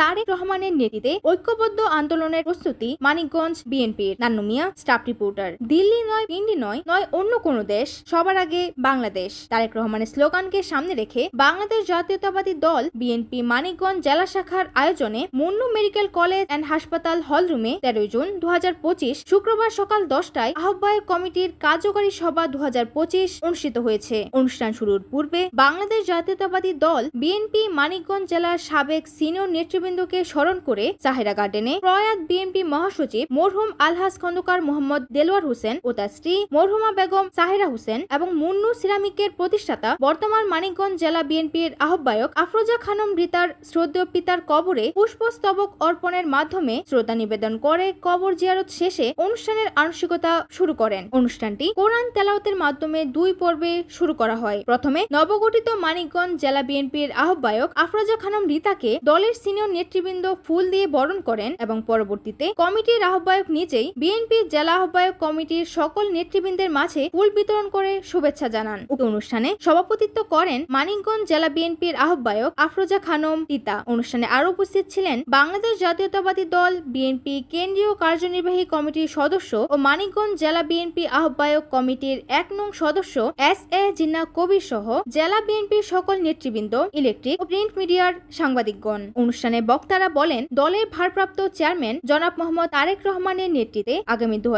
তারেক রহমানের নেতৃত্বে ঐক্যবদ্ধ আন্দোলনের প্রস্তুতি মানিকগঞ্জ বিএনপির। Nannu Mia, staff reporter. Delhi নয় পিন্ডি নয় নয় অন্য কোনো দেশ, সবার আগে বাংলাদেশ। তারেক রহমানের স্লোগানকে সামনে রেখে বাংলাদেশ জাতীয়তাবাদী দল বিএনপি মানিকগঞ্জ জেলা শাখার আয়োজনে মুন্নু মেডিকেল কলেজ অ্যান্ড হাসপাতাল হলরুমে তেরোই জুন দু হাজার পঁচিশ শুক্রবার সকাল দশটায় আহ্বায়ক কমিটির কার্যকরী সভা দু হাজার পঁচিশ অনুষ্ঠিত হয়েছে। অনুষ্ঠান শুরুর পূর্বে বাংলাদেশ জাতীয়তাবাদী দল বিএনপি মানিকগঞ্জ জেলার সাবেক সিনিয়র নেতৃবৃন্দকে স্মরণ করে সাহেরা গার্ডেনে প্রয়াত বিএনপি মহাসচিব মরহুম আলহাজ খন্দকার মোহাম্মদ দেলোয়ার হোসেন ও তার স্ত্রী মরহুমা বেগম সাহেরা হোসেন এবং মুন্নু সিরামিকের প্রতিষ্ঠাতা বর্তমান মানিকগঞ্জ জেলা বিএনপির আহ্বায়ক আফরোজা খানম রিতার শ্রদ্ধেয় পিতার কবরে পুষ্পস্তবক অর্পণের মাধ্যমে শ্রদ্ধা নিবেদন করে কবর জিয়ারত শেষে অনুষ্ঠানের আনুষ্ঠানিকতা শুরু করেন। অনুষ্ঠানটি কোরআন তেলাওতের মাধ্যমে দুই পর্বে শুরু করা হয়। প্রথমে নবগঠিত মানিকগঞ্জ জেলা বিএনপির আহ্বায়ক আফরোজা খানম রিতাকে দলের সিনিয়র নেতৃবৃন্দ ফুল দিয়ে বরণ করেন এবং পরবর্তীতে কমিটির আহ্বায়ক নিজেই বিএনপির জেলা আহ্বায়ক কমিটির সকল নেতৃবৃন্দের মাঝে ফুল বিতরণ করে শুভেচ্ছা জানান। উক্ত অনুষ্ঠানে সভাপতিত্ব করেন মানিকগঞ্জ জেলা বিএনপির আহ্বায়ক আফরোজা খানম তিতা। অনুষ্ঠানে আরও উপস্থিত ছিলেন বাংলাদেশ জাতীয়তাবাদী দল, বিএনপি কেন্দ্রীয় কার্যনির্বাহী কমিটির সদস্য ও মানিকগঞ্জ জেলা বিএনপি আহ্বায়ক কমিটির এক নং সদস্য এস এ জিন্না কবির সহ জেলা বিএনপির সকল নেতৃবৃন্দ, ইলেকট্রিক ও প্রিন্ট মিডিয়ার সাংবাদিকগণ। অনুষ্ঠানে বক্তারা বলেন, দলের ভারপ্রাপ্ত চেয়ারম্যান জনাব মোহাম্মদ তারেক রহমানের নেতৃত্বে আগামী দু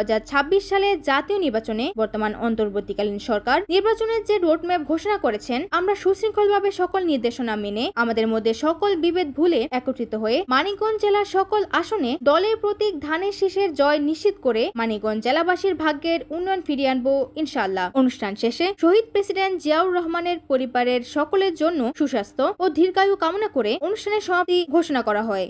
সালে জাতীয় নির্বাচনে বর্তমান অন্তর্বর্তীকালীন সরকার নির্বাচনের যে রোডম্যাপ ঘোষণা করেছেন, আমরা সুশৃঙ্খলভাবে সকল নির্দেশনা মেনে আমাদের মধ্যে সকল বিভেদ ভুলে একত্রিত হয়ে মানিকগঞ্জ জেলার সকল আসনে দলের প্রতীক ধানের শীষের জয় নিশ্চিত করে মানিকগঞ্জ জেলাবাসীর ভাগ্যের উন্নয়ন ফিরিয়ে আনব ইনশাআল্লাহ। অনুষ্ঠান শেষে শহীদ প্রেসিডেন্ট জিয়াউর রহমানের পরিবারের সকলের জন্য সুস্বাস্থ্য ও দীর্ঘায়ু কামনা করে অনুষ্ঠানের সমাপ্তি ঘোষণা করা হয়।